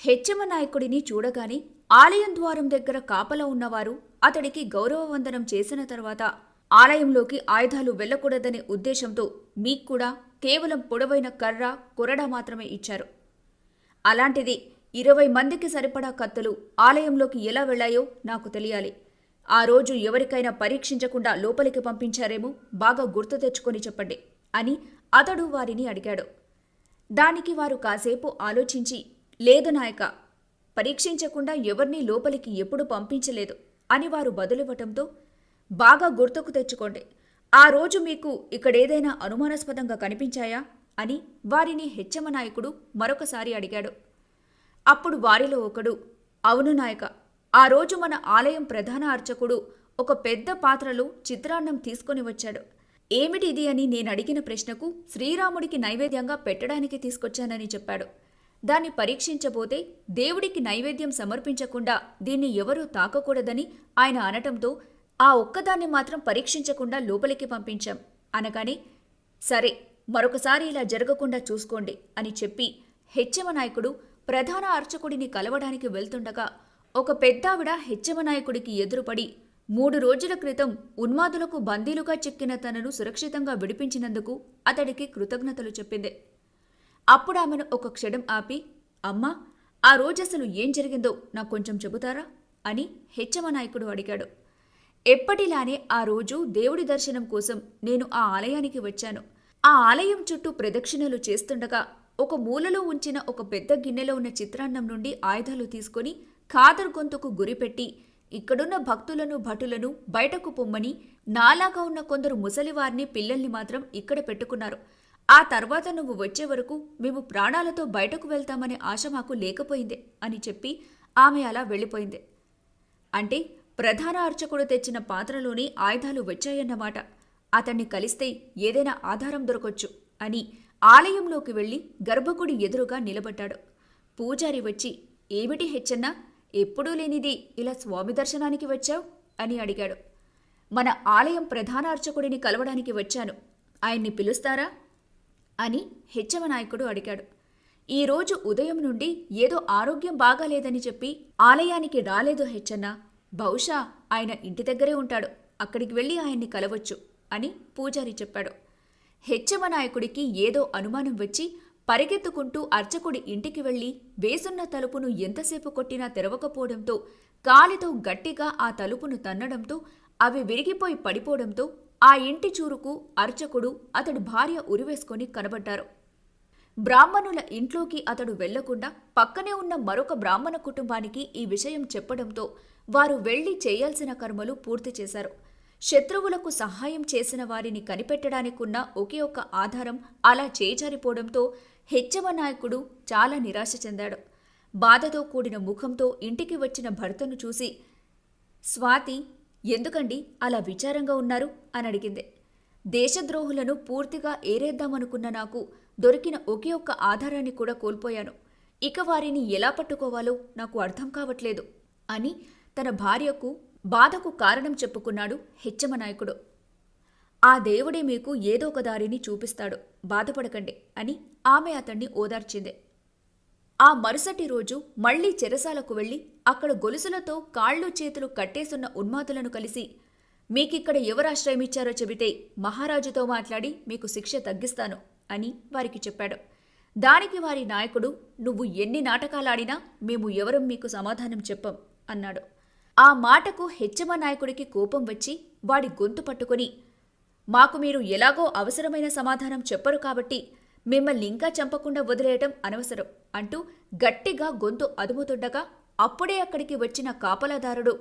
హెచ్చమ నాయకుడిని చూడగానే ఆలయం ద్వారం దగ్గర కాపలా ఉన్నవారు అతడికి గౌరవ వందనం చేసిన తర్వాత ఆలయంలోకి ఆయుధాలు వెళ్ళకూడదనే ఉద్దేశంతో మీకు కూడా కేవలం పొడవైన కర్ర కొరడా మాత్రమే ఇచ్చారు. అలాంటిది ఇరవై మందికి సరిపడా కత్తులు ఆలయంలోకి ఎలా వెళ్ళాయో నాకు తెలియాలి. ఆ రోజు ఎవరికైనా పరీక్షించకుండా లోపలికి పంపించారేమో బాగా గుర్తు తెచ్చుకొని చెప్పండి అని అతడు వారిని అడిగాడు. దానికి వారు కాసేపు ఆలోచించి లేదు నాయక పరీక్షించకుండా ఎవరినీ లోపలికి ఎప్పుడు పంపించలేదు అని వారు బదులివ్వటంతో బాగా గుర్తుకు తెచ్చుకోండి. ఆ రోజు మీకు ఇక్కడేదైనా అనుమానాస్పదంగా కనిపించాయా? అని వారిని హెచ్చమ నాయకుడు మరొకసారి అడిగాడు. అప్పుడు వారిలో ఒకడు అవును నాయక ఆ రోజు మన ఆలయం ప్రధాన అర్చకుడు ఒక పెద్ద పాత్రలో చిత్రాన్నం తీసుకొని వచ్చాడు. ఏమిటిది అని నేను అడిగిన ప్రశ్నకు శ్రీరాముడికి నైవేద్యంగా పెట్టడానికి తీసుకొచ్చానని చెప్పాడు. దాన్ని పరీక్షించబోతే దేవుడికి నైవేద్యం సమర్పించకుండా దీన్ని ఎవరూ తాకకూడదని ఆయన అనటంతో ఆ ఒక్కదాన్ని మాత్రం పరీక్షించకుండా లోపలికి పంపించాం. అనగానే సరే మరొకసారి ఇలా జరగకుండా చూసుకోండి అని చెప్పి హెచ్చమ నాయకుడు ప్రధాన అర్చకుడిని కలవడానికి వెళ్తుండగా ఒక పెద్దావిడ హెచ్చమ నాయకుడికి ఎదురుపడి మూడు రోజుల క్రితం ఉన్మాదులకు బందీలుగా చిక్కిన తనను సురక్షితంగా విడిపించినందుకు అతడికి కృతజ్ఞతలు చెప్పింది. అప్పుడు ఆమెను ఒక క్షణం ఆపి అమ్మా ఆ రోజసలు ఏం జరిగిందో నాకు కొంచెం చెబుతారా? అని హెచ్చమ నాయకుడు అడిగాడు. ఎప్పటిలానే ఆ రోజు దేవుడి దర్శనం కోసం నేను ఆ ఆలయానికి వచ్చాను. ఆ ఆలయం చుట్టూ ప్రదక్షిణలు చేస్తుండగా ఒక మూలలో ఉంచిన ఒక పెద్ద గిన్నెలో ఉన్న చిత్రాన్నం నుండి ఆయుధాలు తీసుకొని ఖాదర్ గొంతుకు గురిపెట్టి ఇక్కడున్న భక్తులను భటులను బయటకు పొమ్మని నాలాగా ఉన్న కొందరు ముసలివారిని పిల్లల్ని మాత్రం ఇక్కడ పెట్టుకున్నారు. ఆ తర్వాత నువ్వు వచ్చే వరకు మేము ప్రాణాలతో బయటకు వెళ్తామనే ఆశ మాకు లేకపోయిందే అని చెప్పి ఆమె అలా వెళ్ళిపోయింది. అంటే ప్రధాన అర్చకుడు తెచ్చిన పాత్రలోని ఆయుధాలు వచ్చాయన్నమాట. అతన్ని కలిస్తే ఏదైనా ఆధారం దొరకొచ్చు అని ఆలయంలోకి వెళ్ళి గర్భగుడి ఎదురుగా నిలబడ్డాడు. పూజారి వచ్చి ఏమిటి హెచ్చన్న ఎప్పుడూ లేనిది ఇలా స్వామి దర్శనానికి వచ్చావు? అని అడిగాడు. మన ఆలయం ప్రధాన అర్చకుడిని కలవడానికి వచ్చాను. ఆయన్ని పిలుస్తారా? అని హెచ్చమ నాయకుడు అడిగాడు. ఈరోజు ఉదయం నుండి ఏదో ఆరోగ్యం బాగాలేదని చెప్పి ఆలయానికి రాలేదు హెచ్చన్న. బహుశా ఆయన ఇంటి దగ్గరే ఉంటాడు. అక్కడికి వెళ్ళి ఆయన్ని కలవచ్చు అని పూజారి చెప్పాడు. హెచ్చమ నాయకుడికి ఏదో అనుమానం వచ్చి పరిగెత్తుకుంటూ అర్చకుడి ఇంటికి వెళ్ళి వేసున్న తలుపును ఎంతసేపు కొట్టినా తెరవకపోవడంతో కాలితో గట్టిగా ఆ తలుపును తన్నడంతో అవి విరిగిపోయి పడిపోవడంతో ఆ ఇంటి చూరుకు అర్చకుడు అతడి భార్య ఉరివేసుకొని కనబడ్డారు. బ్రాహ్మణుల ఇంట్లోకి అతడు వెళ్ళకుండా పక్కనే ఉన్న మరొక బ్రాహ్మణ కుటుంబానికి ఈ విషయం చెప్పడంతో వారు వెళ్ళి చేయాల్సిన కర్మలు పూర్తి చేశారు. శత్రువులకు సహాయం చేసిన వారిని కనిపెట్టడానికున్న ఒకే ఒక్క ఆధారం అలా చేజారిపోవడంతో హెచ్చమ నాయకుడు చాలా నిరాశ చెందాడు. బాధతో కూడిన ముఖంతో ఇంటికి వచ్చిన భర్తను చూసి స్వాతి ఎందుకండి అలా విచారంగా ఉన్నారు? అని అడిగింది. దేశద్రోహులను పూర్తిగా ఏరేద్దామనుకున్న నాకు దొరికిన ఒకే ఒక్క ఆధారాన్ని కూడా కోల్పోయాను. ఇక వారిని ఎలా పట్టుకోవాలో నాకు అర్థం కావట్లేదు అని తన భార్యకు బాధకు కారణం చెప్పుకున్నాడు హెచ్చమ నాయకుడు. ఆ దేవుడే మీకు ఏదో ఒక దారిని చూపిస్తాడు. బాధపడకండి అని ఆమె అతన్ని ఓదార్చింది. ఆ మరుసటి రోజు మళ్ళీ చెరసాలకు వెళ్ళి అక్కడ గొలుసులతో కాళ్ళు చేతులు కట్టేసున్న ఉన్మాదులను కలిసి మీకిక్కడ ఎవరాశ్రయమిచ్చారో చెబితే మహారాజుతో మాట్లాడి మీకు శిక్ష తగ్గిస్తాను అని వారికి చెప్పాడు. దానికి వారి నాయకుడు నువ్వు ఎన్ని నాటకాలాడినా మేము ఎవరం మీకు సమాధానం చెప్పం అన్నాడు. ఆ మాటకు హెచ్చమ నాయకుడికి కోపం వచ్చి వాడి గొంతు పట్టుకొని మాకు మీరు ఎలాగో అవసరమైన సమాధానం చెప్పరు కాబట్టి మిమ్మల్ని ఇంకా చంపకుండా వదిలేయటం అనవసరం. అంటూ గట్టిగా గొంతు అదుముతుండగా అప్పుడే అక్కడికి వచ్చిన కాపలాదారుడు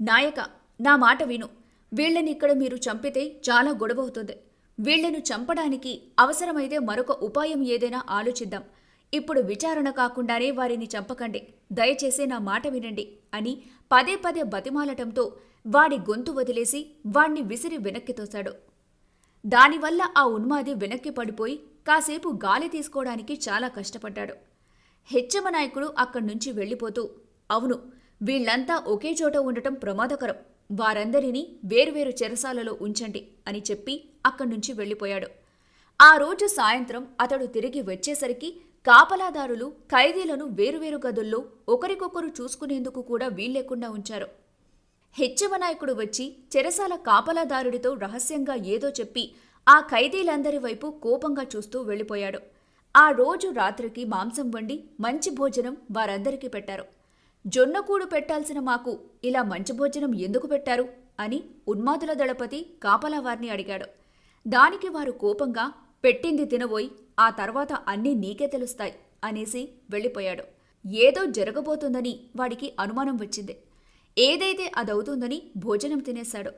నాయక నా మాట విను. వీళ్ళని ఇక్కడ మీరు చంపితే చాలా గొడవవుతుంది. వీళ్ళను చంపడానికి అవసరమైతే మరొక ఉపాయం ఏదైనా ఆలోచిద్దాం. ఇప్పుడు విచారణ కాకుండానే వారిని చంపకండి. దయచేసి నా మాట వినండి అని పదే పదే బతిమాలటంతో వాడి గొంతు వదిలేసి వాణ్ణి విసిరి వెనక్కి తోశాడు. దానివల్ల ఆ ఉన్మాది వెనక్కి పడిపోయి కాసేపు గాలి తీసుకోవడానికి చాలా కష్టపడ్డాడు. హెచ్చమ నాయకుడు అక్కడి నుంచి వెళ్ళిపోతూ అవును వీళ్ళంతా ఒకే చోట ఉండటం ప్రమాదకరం. వారందరినీ వేరువేరు చెరసాలలో ఉంచండి అని చెప్పి అక్కడి నుంచి వెళ్ళిపోయాడు. ఆ రోజు సాయంత్రం అతడు తిరిగి వచ్చేసరికి కాపలాదారులు ఖైదీలను వేరువేరు గదుల్లో ఒకరికొకరు చూసుకునేందుకు కూడా వీల్లేకుండా ఉంచారు. హెచ్చవ నాయకుడు వచ్చి చెరసాల కాపలాదారుడితో రహస్యంగా ఏదో చెప్పి ఆ ఖైదీలందరి వైపు కోపంగా చూస్తూ వెళ్ళిపోయాడు. ఆ రోజు రాత్రికి మాంసం వండి మంచి భోజనం వారందరికీ పెట్టారు. జొన్నకూడు పెట్టాల్సిన మాకు ఇలా మంచి భోజనం ఎందుకు పెట్టారు? అని ఉన్మాదుల దళపతి కాపలా వారిని అడిగాడు. దానికి వారు కోపంగా పెట్టింది తినబోయి ఆ తర్వాత అన్నీ నీకే తెలుస్తాయి అనేసి వెళ్ళిపోయాడు. ఏదో జరగబోతుందని వాడికి అనుమానం వచ్చింది. ఏదైతే అదవుతుందని భోజనం తినేశాడు.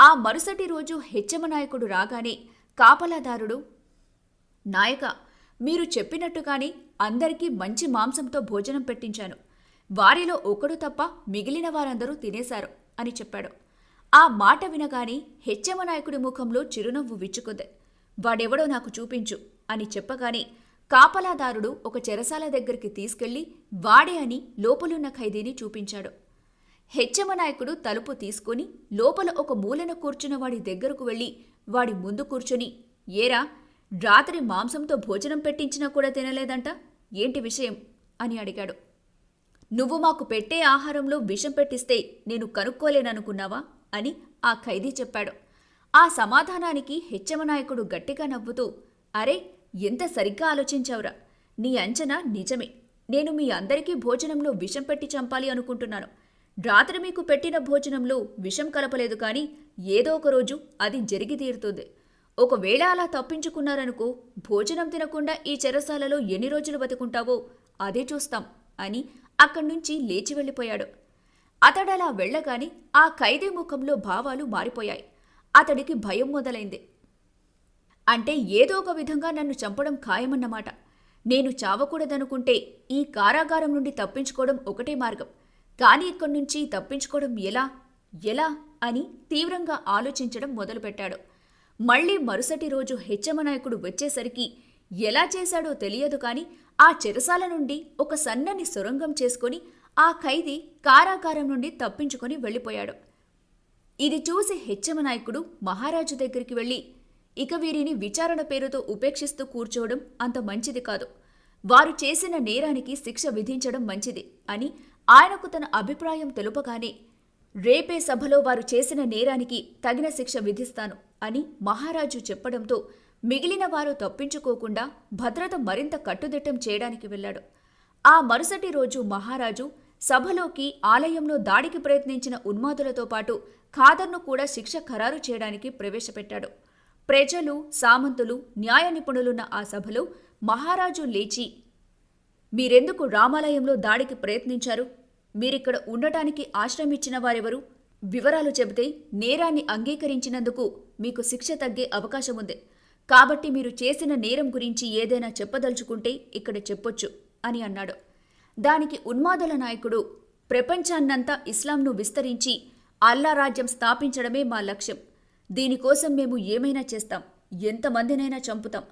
ఆ మరుసటి రోజు హెచ్చమ నాయకుడు రాగానే కాపలాదారుడు నాయక మీరు చెప్పినట్టుగానే అందరికీ మంచి మాంసంతో భోజనం పెట్టించాను. వారిలో ఒకడు తప్ప మిగిలిన వారందరూ తినేశారు అని చెప్పాడు. ఆ మాట వినగానే హెచ్చమ నాయకుడి ముఖంలో చిరునవ్వు విచ్చుకుంది. వాడెవడో నాకు చూపించు అని చెప్పగానే కాపలాదారుడు ఒక చెరసాల దగ్గరికి తీసుకెళ్ళి వాడే అని లోపలున్న ఖైదీని చూపించాడు. హెచ్చమ నాయకుడు తలుపు తీసుకుని లోపల ఒక మూలన కూర్చున్న వాడి దగ్గరకు వెళ్ళి వాడి ముందు కూర్చుని ఏరా రాత్రి మాంసంతో భోజనం పెట్టించినా కూడా తినలేదంట? ఏంటి విషయం? అని అడిగాడు. నువ్వు మాకు పెట్టే ఆహారంలో విషం పెట్టిస్తే నేను కనుక్కోలేననుకున్నావా? అని ఆ ఖైదీ చెప్పాడు. ఆ సమాధానానికి హెచ్చమ నాయకుడు గట్టిగా నవ్వుతూ అరే ఎంత సరిగ్గా ఆలోచించావురా? నీ అంచనా నిజమే. నేను మీ అందరికీ భోజనంలో విషం పెట్టి చంపాలి అనుకుంటున్నాను. రాత్రి మీకు పెట్టిన భోజనంలో విషం కలపలేదు కానీ ఏదో ఒక రోజు అది జరిగి తీరుతుంది. ఒకవేళ అలా తప్పించుకున్నారనుకో భోజనం తినకుండా ఈ చెరసాలలో ఎన్ని రోజులు బతుకుంటావో అదే చూస్తాం అని అక్కడి నుంచి లేచి వెళ్ళిపోయాడు. అతడలా వెళ్ళగాని ఆ ఖైదీ ముఖంలో భావాలు మారిపోయాయి. అతడికి భయం మొదలైంది. అంటే ఏదో ఒక విధంగా నన్ను చంపడం ఖాయమన్నమాట. నేను చావకూడదనుకుంటే ఈ కారాగారం నుండి తప్పించుకోవడం ఒకటే మార్గం. కానీ ఇక్కడి నుంచి తప్పించుకోవడం ఎలా? ఎలా? అని తీవ్రంగా ఆలోచించడం మొదలుపెట్టాడు. మళ్ళీ మరుసటి రోజు హెచ్చమనాయకుడు వచ్చేసరికి ఎలా చేశాడో తెలియదు కాని ఆ చెరసాల నుండి ఒక సన్నని సొరంగం చేసుకొని ఆ ఖైదీ కారాగారం నుండి తప్పించుకొని వెళ్ళిపోయాడు. ఇది చూసి హెచ్చమనాయకుడు మహారాజు దగ్గరికి వెళ్ళి ఇక వీరిని విచారణ పేరుతో ఉపేక్షిస్తూ కూర్చోవడం అంత మంచిది కాదు. వారు చేసిన నేరానికి శిక్ష విధించడం మంచిది అని ఆయనకు తన అభిప్రాయం తెలుపగానే రేపే సభలో వారు చేసిన నేరానికి తగిన శిక్ష విధిస్తాను. అని మహారాజు చెప్పడంతో మిగిలిన వారు తప్పించుకోకుండా భద్రత మరింత కట్టుదిట్టం చేయడానికి వెళ్ళాడు. ఆ మరుసటి రోజు మహారాజు సభలోకి ఆలయంలో దాడికి ప్రయత్నించిన ఉన్మాదులతో పాటు ఖాదర్ను కూడా శిక్ష ఖరారు చేయడానికి ప్రవేశపెట్టాడు. ప్రజలు సామంతులు న్యాయ నిపుణులున్న ఆ సభలో మహారాజు లేచి మీరెందుకు రామాలయంలో దాడికి ప్రయత్నించారు? మీరిక్కడ ఉండటానికి ఆశ్రమించిన వారెవరు? వివరాలు చెబితే నేరాన్ని అంగీకరించినందుకు మీకు శిక్ష తగ్గే అవకాశం ఉంది. కాబట్టి మీరు చేసిన నేరం గురించి ఏదైనా చెప్పదలుచుకుంటే ఇక్కడ చెప్పొచ్చు అని అన్నాడు. దానికి ఉన్మాదుల నాయకుడు ప్రపంచాన్నంతా ఇస్లాంను విస్తరించి అల్లా రాజ్యం స్థాపించడమే మా లక్ష్యం. దీనికోసం మేము ఏమైనా చేస్తాం ఎంతమందినైనా చంపుతాం.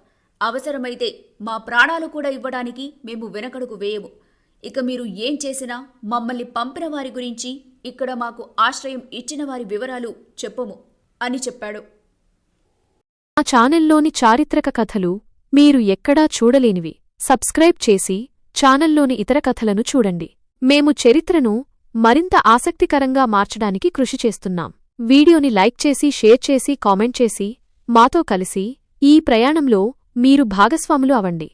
అవసరమైతే మా ప్రాణాలు కూడా ఇవ్వడానికి మేము వెనకడుగు వేయము. ఇక మీరు ఏం చేసినా మమ్మల్ని పంపిన వారి గురించి ఇక్కడ మాకు ఆశ్రయం ఇచ్చిన వారి వివరాలు చెప్పము అని చెప్పాడు. మా ఛానల్లోని చారిత్రక కథలు మీరు ఎక్కడా చూడలేనివి. సబ్స్క్రైబ్ చేసి ఛానల్లోని ఇతర కథలను చూడండి. మేము చరిత్రను మరింత ఆసక్తికరంగా మార్చడానికి కృషి చేస్తున్నాం. వీడియోని లైక్ చేసి షేర్ చేసి కామెంట్ చేసి మాతో కలిసి ఈ ప్రయాణంలో మీరు భాగస్వాములు అవండి